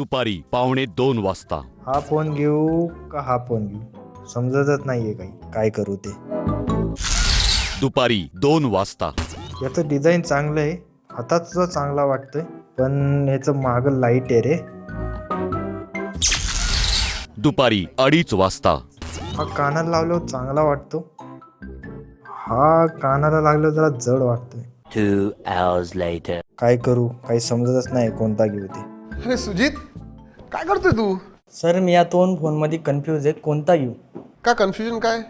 दुपारी पावणे दोन वाजता. हा फोन घेऊ का हा फोन घेऊ? समजतच नाहीये काही. काय करू ते? दुपारी दोन वाजता. याचं डिझाईन चांगलं आहे. हातात सुद्धा चांगला वाटतोय. पण याचं मागं लाइट आहे रे. दुपारी अडीच वाजता. हा कानाला लावल्यावर चांगला वाटतो. हा कानाला लागल्यावर जरा जड वाटतोय. Two hours later. काय करू? काही समजतच नाही कोणता घेऊ ते. अरे सुजित काय करतोय तू? सर मी या दोन फोनमध्ये कन्फ्यूज आहे. कोणता घेऊ का कन्फ्युजन काय?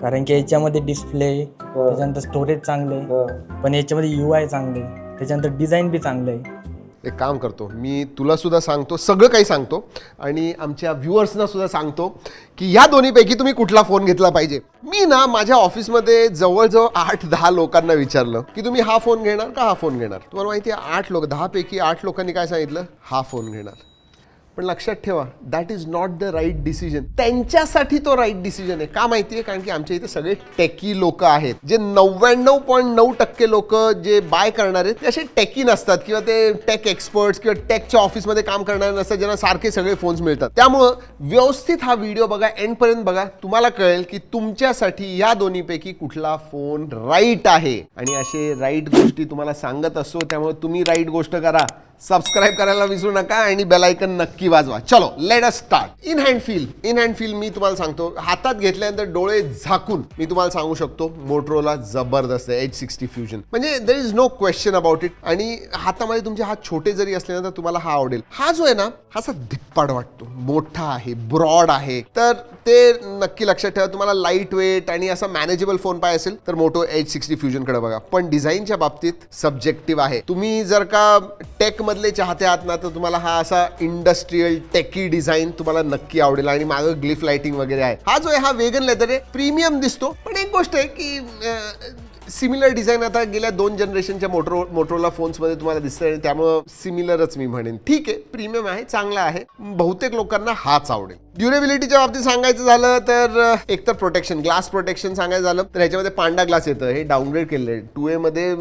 कारण की याच्यामध्ये डिस्प्ले त्याच्यानंतर स्टोरेज चांगलं आहे. पण याच्यामध्ये यू आय चांगलं आहे. त्याच्यानंतर डिझाईन बी चांगलं आहे. एक काम करतो. मी तुला सुद्धा सांगतो सगळं काही सांगतो. आणि आमच्या व्ह्युअर्सना सुद्धा सांगतो की ह्या दोन्हीपैकी तुम्ही कुठला फोन घेतला पाहिजे. मी ना माझ्या ऑफिसमध्ये जवळजवळ आठ दहा लोकांना विचारलं की तुम्ही हा फोन घेणार का हा फोन घेणार? तुम्हाला माहिती आहे आठ लोक दहापैकी आठ लोकांनी काय सांगितलं? हा फोन घेणार. पण लक्षात ठेवा that is not the right decision त्यांच्यासाठी तो राईट डिसिजन आहे. का माहिती आहे कारण की आमच्या इथे सगळे टेकी लोक आहेत. जे नव्याण्णव पॉईंट नऊ टक्के लोक जे बाय करणार आहेत ते असे टेकी नसतात किंवा ते टेक एक्सपर्ट्स किंवा टेकच्या ऑफिसमध्ये काम करणारे नसतात ज्यांना सारखे सगळे फोन्स मिळतात. त्यामुळं व्यवस्थित हा व्हिडिओ बघा एंडपर्यंत बघा. तुम्हाला कळेल की तुमच्यासाठी या दोन्हीपैकी कुठला फोन राईट आहे. आणि असे राईट गोष्टी तुम्हाला सांगत असतो त्यामुळे तुम्ही राईट गोष्ट करा. सबस्क्राईब करायला विसरू नका आणि बेलायकन नक्की वाजवा. चलो let us start in hand feel in hand feel मी तुम्हाला सांगतो हातात घेतल्यानंतर डोळे झाकून मी तुम्हाला सांगू शकतो मोटरोला जबरदस्त आहे एच सिक्स्टी फ्युजन म्हणजे there is no question about it आणि हातामध्ये तुमचे हात छोटे जरी असले ना तर तुम्हाला हा आवडेल. हा जो आहे ना हा असा धिप्पाड वाटतो. मोठा आहे ब्रॉड आहे. तर ते नक्की लक्षात ठेवा. तुम्हाला लाइट वेट आणि असा मॅनेजेबल फोन पाहिजे असेल तर मोटो एच सिक्स्टी फ्युजनकडे बघा. पण डिझाईनच्या बाबतीत सब्जेक्टिव्ह आहे. तुम्ही जर का टेक मधले चाहते आहात ना तर तुम्हाला हा असा इंडस्ट्रीयल टेकी डिझाईन तुम्हाला नक्की आवडेल. आणि मागं ग्लिफ लाइटिंग वगैरे आहे. हा जो आहे हा वेगन लेदर आहे. प्रीमियम दिसतो. पण एक गोष्ट आहे की सिमिलर डिझाईन आता गेल्या दोन जनरेशनच्या मोटरो मोटरोला फोन्समध्ये तुम्हाला दिसतंय आणि त्यामुळं सिमिलरच मी म्हणेन. ठीक आहे प्रीमियम आहे चांगला आहे. बहुतेक लोकांना हाच आवडेल. ड्युरेबिलिटीच्या बाबतीत सांगायचं झालं तर एकतर प्रोटेक्शन ग्लास प्रोटेक्शन सांगायचं झालं तर ह्याच्यामध्ये पांडा ग्लास येतं. हे डाऊनग्रेड केलेलं आहे. टू ए मध्ये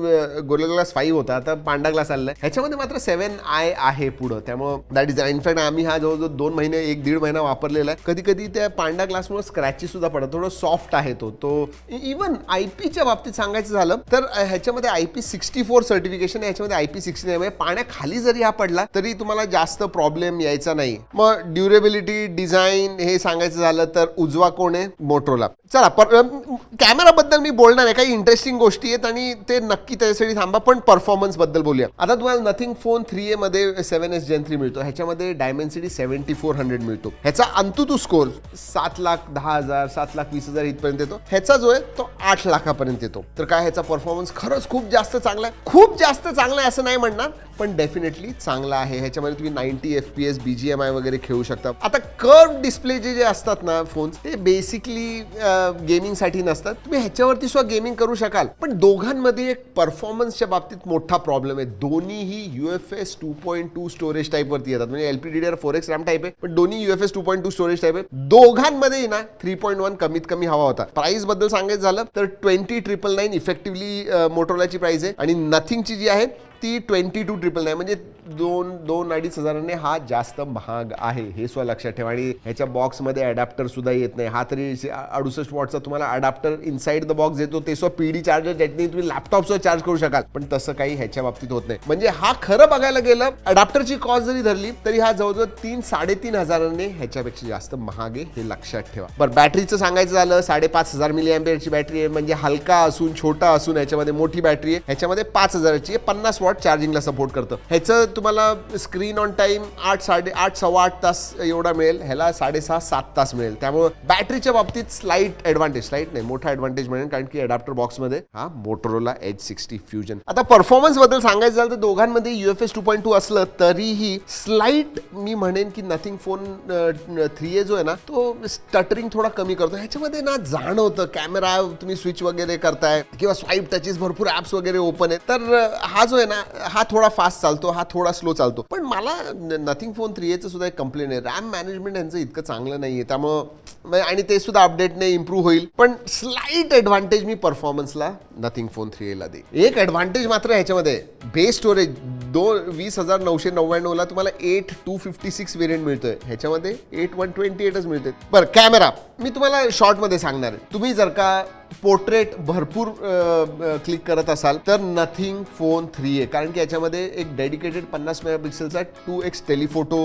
ग्लास फाईव्ह होता आता पांडा ग्लास आलेला आहे. ह्याच्यामध्ये मात्र सेव्हन आय आहे पुढं. त्यामुळं दॅट इज इनफॅक्ट आम्ही हा जवळजवळ दोन महिने एक दीड महिना वापरलेला आहे. कधी कधी त्या पांडा ग्लासमुळे स्क्रॅचेस सुद्धा पडतात. थोडं सॉफ्ट आहे तो. तो इवन आय पीच्या बाबतीत सांगायचं झालं तर ह्याच्यामध्ये I P sixty four certification ह्याच्यामध्ये आय पी सिक्स्टी नाही म्हणजे पाण्याखाली जरी हा पडला तरी तुम्हाला जास्त प्रॉब्लेम यायचा नाही. मग ड्युरेबिलिटी डिझाईन हे सांगायचं झालं तर उजवा कोण आहे? मोटरोला चला पर कॅमेराबद्दल मी बोलणार आहे. काही इंटरेस्टिंग गोष्टी आहेत आणि ते नक्की त्याच्यासाठी थांबा पण परफॉर्मन्सबद्दल बोलूया. आता तुम्हाला नथिंग फोन थ्री ए मध्ये एस जेन थ्री मिळतो. ह्याच्यामध्ये डायमेन्सिटी सेव्हन्टी फोर हंड्रेड मिळतो. ह्याचा अंतुतू स्कोर सात लाख दहा हजार सात लाख वीस हजार इथपर्यंत येतो. ह्याचा जो आहे तो आठ लाखापर्यंत येतो. तर काय ह्याचा परफॉर्मन्स खरंच खूप जास्त चांगला आहे? खूप जास्त चांगला आहे असं नाही म्हणणार. पण डेफिनेटली चांगला आहे. ह्याच्यामध्ये तुम्ही ninety F P S B G M I वगैरे खेळू शकता. आता कर्व डिस्प्ले जे जे असतात ना फोन्स ते बेसिकली गेमिंगसाठी नसतात. तुम्ही ह्याच्यावरती सुद्धा गेमिंग करू शकाल. पण दोघांमध्ये एक परफॉर्मन्सच्या बाबतीत मोठा प्रॉब्लेम आहे. दोन्हीही U F S two point two storage टाईपवरती येतात. म्हणजे L P D R four X RAM type आहे पण दोन्ही U F S two point two storage type आहे. दोघांमध्ये ना थ्री पॉईंट वन कमीत कमी हवा होता. प्राइसबद्दल सांगायचं झालं तर ट्वेंटी ट्रिपल नाईन इफेक्टिव्हली मोटोलाची प्राइस आहे. आणि नथिंगची जी आहे ती ट्वेंटी टू ट्रिपल नाईन म्हणजे दोन दोन अडीच हजारांनी हा जास्त महाग आहे हे सुद्धा लक्षात ठेवा. आणि ह्याच्या बॉक्समध्ये अडॅप्टर सुद्धा येत नाही. हा तरी अडुसष्ट वॉटचा तुम्हाला अडॅप्टर इनसाइड द बॉक्स येतो ते सुद्धा पीडी चार्जर ज्याने तुम्ही लॅपटॉप सुद्धा चार्ज करू शकाल. पण तसं काही ह्याच्या बाबतीत होत नाही. म्हणजे हा खरं बघायला गेलं अडॅप्टरची कॉस्ट जरी धरली तरी हा जवळजवळ तीन साडेतीन हजाराने ह्याच्यापेक्षा जास्त महाग आहे हे लक्षात ठेवा. बरं बॅटरीचं सांगायचं झालं साडेपाच हजार मिली अँपियरची बॅटरी आहे. म्हणजे हलका असून छोटा असून ह्याच्यामध्ये मोठी बॅटरी आहे. ह्याच्यामध्ये पाच हजाराची पन्नास वॉट चार्जिंगला सपोर्ट करतं. ह्याचं तुम्हाला स्क्रीन ऑन टाईम आठ साडे आठ सव्वा आठ तास एवढा मिळेल. ह्याला साडेसहा सात तास मिळेल. त्यामुळे बॅटरीच्या बाबतीत स्लाईट ॲडव्हान्टेज स्लाईट नाही मोठा ॲडव्हान्टेज मिळेल कारण की अडॅप्टर बॉक्समध्ये हा मोटरोला एच सिक्स्टी फ्युजन आता परफॉर्मन्सबद्दल सांगायचं झालं तर दोघांमध्ये U F S two point two असलं तरीही स्लाईट मी म्हणेन की नथिंग फोन थ्री ए जो आहे ना तो स्टटरिंग थोडा कमी करतो. ह्याच्यामध्ये ना जाणवतं. कॅमेरा तुम्ही स्विच वगैरे करताय किंवा स्वाईप टचेस भरपूर ॲप्स वगैरे ओपन आहेत. तर हा जो आहे ना हा थोडा फास्ट चालतो हा थोडा स्लो चालतो. पण मला नथिंग फोन थ्री एचं सुद्धा एक कंप्लेन आहे. रॅम मॅनेजमेंट यांचं इतकं चांगलं नाही आहे त्यामुळं म्हणजे आणि ते सुद्धा अपडेट नाही इम्प्रूव्ह होईल. पण स्लाईट ॲडव्हान्टेज मी परफॉर्मन्सला नथिंग फोन थ्री एला दे एक ॲडव्हान्टेज मात्र ह्याच्यामध्ये बेस स्टोरेज दोन वीस हजार नऊशे नव्याण्णवला तुम्हाला eight two fifty six variant मिळतोय. ह्याच्यामध्ये एट वन ट्वेंटी एटच मिळते बरं कॅमेरा मी तुम्हाला शॉर्टमध्ये सांगणार आहे. तुम्ही जर का पोर्ट्रेट भरपूर क्लिक करत असाल तर नथिंग फोन थ्री आहे कारण की याच्यामध्ये एक डेडिकेटेड पन्नास मेगापिक्सेलचा टू एक्स टेलिफोटो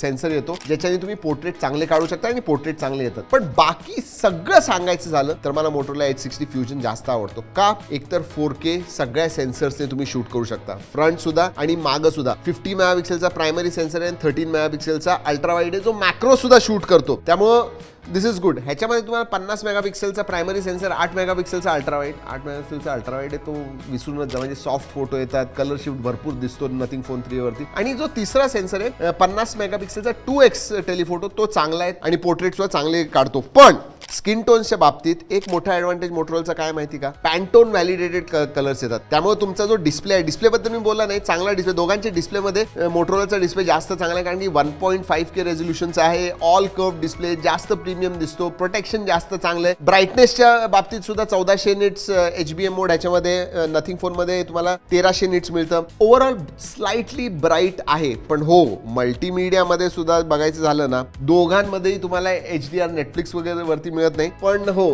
सेन्सर येतो ज्याच्याने तुम्ही पोर्ट्रेट चांगले काढू शकता आणि पोर्ट्रेट चांगले येतात. पण बाकी सगळं सांगायचं झालं तर मला मोटरला एच सिक्स्टी फ्युजन जास्त आवडतो. का? एकतर फोर के सगळ्या सेन्सर्सने तुम्ही शूट करू शकता. फ्रंट सुद्धा आणि मागं सुद्धा. फिफ्टी मेगापिक्सेलचा प्रायमरी सेन्सर आहे थर्टीन मेगापिक्सेलचा अल्ट्रा वाईड आहे जो मॅक्रो सुद्धा शूट करतो. त्यामुळं दिस इज गुड ह्याच्यामध्ये तुम्हाला पन्नास मेगापिक्सेलचा प्रायमरी सेन्सर आठ मेगापिक्सेलचा अल्ट्रावाईट आठ मेगापिक्सेलचा अल्ट्रावाईट आहे तो विसरूनच जा. म्हणजे सॉफ्ट फोटो येतात कलर शिफ्ट भरपूर दिसतो नथिंग फोन थ्रीवरती आणि जो तिसरा सेन्सर आहे पन्नास मेगापिक्सेलचा टू एक्स टेलिफोटो तो चांगला आहे आणि पोर्ट्रेट सुद्धा चांगले काढतो. पण स्किन टोन्सच्या बाबतीत एक मोठा ॲडव्हान्टेज मोटरोलचा काय माहिती का? पॅन्टोन व्हॅलिडेटेड कलर्स येतात. त्यामुळे तुमचा जो डिस्प्ले आहे डिस्प्ले बद्दल मी बोलला नाही चांगला डिस्प्ले दोघांच्या डिस्प्लेमध्ये मोटरोलाचा डिस्प्ले जास्त चांगला आहे कारण की वन पॉईंट फाईव्ह के रेझोल्युशनचा आहे. ऑल कर्व डिस्प्ले जास्त प्रीमियम दिसतो. प्रोटेक्शन जास्त चांगलं आहे. ब्राईटनेसच्या बाबतीत सुद्धा चौदाशे nits H B M mode ह्याच्यामध्ये नथिंग फोनमध्ये तुम्हाला तेराशे निट्स मिळतं. ओव्हरऑल स्लाइटली ब्राईट आहे. पण हो मल्टीमिडियामध्ये सुद्धा बघायचं झालं ना दोघांमध्येही तुम्हाला एच डी आर नेटफ्लिक्स वगैरे वरती मिळत नाही. पण हो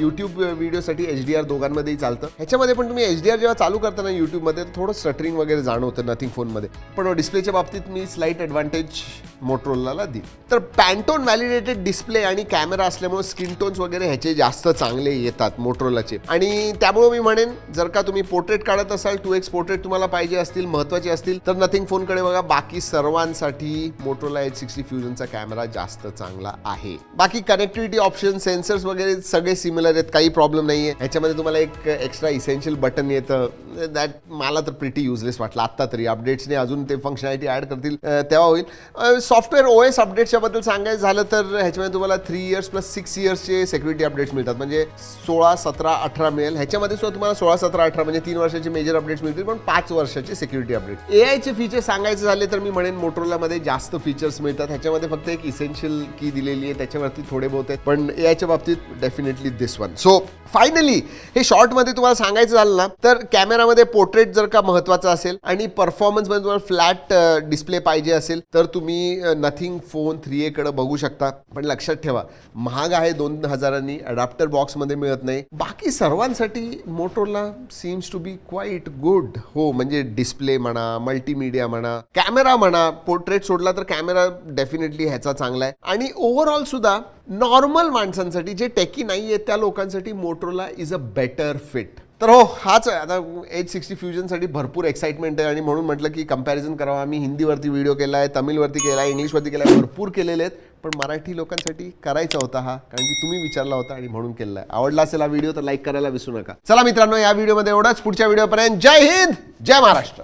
युट्यूब व्हिडिओसाठी एच डी आर दोघांमध्येही चालतं. ह्याच्यामध्ये पण तुम्ही एच डी आर जेव्हा चालू करताना युट्यूबमध्ये थोडं स्टटरिंग वगैरे जाणवतं नथिंग फोनमध्ये पण हो, डिस्प्लेच्या बाबतीत मी स्लाईट ॲडव्हान्टेज मोटरोलाला दिली तर पॅन्टोन व्हॅलिडेटेड डिस्प्ले आणि कॅमेरा असल्यामुळे स्किन टोन्स वगैरे ह्याचे जास्त चांगले येतात मोटरोलाचे आणि त्यामुळे मी म्हणेन जर का तुम्ही पोर्ट्रेट काढत असाल टू एक्स पोर्ट्रेट तुम्हाला पाहिजे असतील महत्त्वाचे असतील तर नथिंग फोनकडे बघा. बाकी सर्वांसाठी मोटरोला एच सिक्स्टी फ्युजनचा कॅमेरा जास्त चांगला आहे. बाकी कनेक्टिव्हिटी ऑप्शन सेन्सर्स वगैरे सगळे सिमिलर आहेत काही प्रॉब्लेम नाही आहे ह्याच्यामध्ये तुम्हाला एक एक्स्ट्रा इसेन्शियल बटन येतं. दॅट मला तर प्रिटी युजलेस वाटलं. आत्ता तरी अपडेट्सने अजून ते फंक्शनॅलिटी ॲड करतील तेव्हा होईल. सॉफ्टवेअर ओ एस अपडेट्सच्याबद्दल सांगायचं झालं तर ह्याच्यामध्ये तुम्हाला थ्री इयर्स प्लस सिक्स इयर्सचे सेक्युरिटी अपडेट्स मिळतात. म्हणजे सोळा सतरा अठरा मिळेल. ह्याच्यामध्ये सुद्धा तुम्हाला सोळा सतरा अठरा म्हणजे तीन वर्षाचे मेजर अपडेट्स मिळतील पण पाच वर्षाचे सेक्युरिटी अपडेट ए आयचे फीचर सांगायचे झाले तर मी म्हणेन मोटरोलामध्ये जास्त फीचर्स मिळतात. ह्याच्यामध्ये फक्त एक इसेन्शियल की दिलेली आहे. त्याच्यावरती थोडे बहुत आहेत. पण ए आयच्या बाबतीत definitely this one so finally हे शॉर्टमध्ये तुम्हाला सांगायचं झालं ना तर कॅमेरामध्ये पोर्ट्रेट जर का महत्त्वाचा असेल आणि परफॉर्मन्समध्ये तुम्हाला फ्लॅट डिस्प्ले पाहिजे असेल तर तुम्ही नथिंग फोन थ्री एकडे बघू शकता. पण लक्षात ठेवा महाग आहे दोन हजारांनी अडॅप्टर बॉक्समध्ये मिळत नाही. बाकी सर्वांसाठी Motorola seems to be quite good हो म्हणजे डिस्प्ले म्हणा मल्टीमीडिया म्हणा कॅमेरा म्हणा पोर्ट्रेट सोडला तर कॅमेरा डेफिनेटली ह्याचा चांगला आहे. आणि ओव्हरऑल सुद्धा नॉर्मल माणसांसाठी जे टेकी नाही आहेत त्या लोकांसाठी Motorola is a better fit तर हो हाच आहे. आता एच सिक्स्टी फ्युजनसाठी भरपूर एक्साइटमेंट आहे आणि म्हणून म्हटलं की कंपॅरिझन करावं. आम्ही हिंदीवरती व्हिडिओ केला आहे तमिळवरती केला आहे इंग्लिशवरती केला आहे भरपूर केलेले आहेत. पण मराठी लोकांसाठी करायचा होता हा कारण की तुम्ही विचारला होता आणि म्हणून केला आहे. आवडला असेल हा व्हिडिओ तर लाईक करायला विसरू नका. चला मित्रांनो या व्हिडिओमध्ये एवढाच. पुढच्या व्हिडिओपर्यंत जय हिंद जय महाराष्ट्र.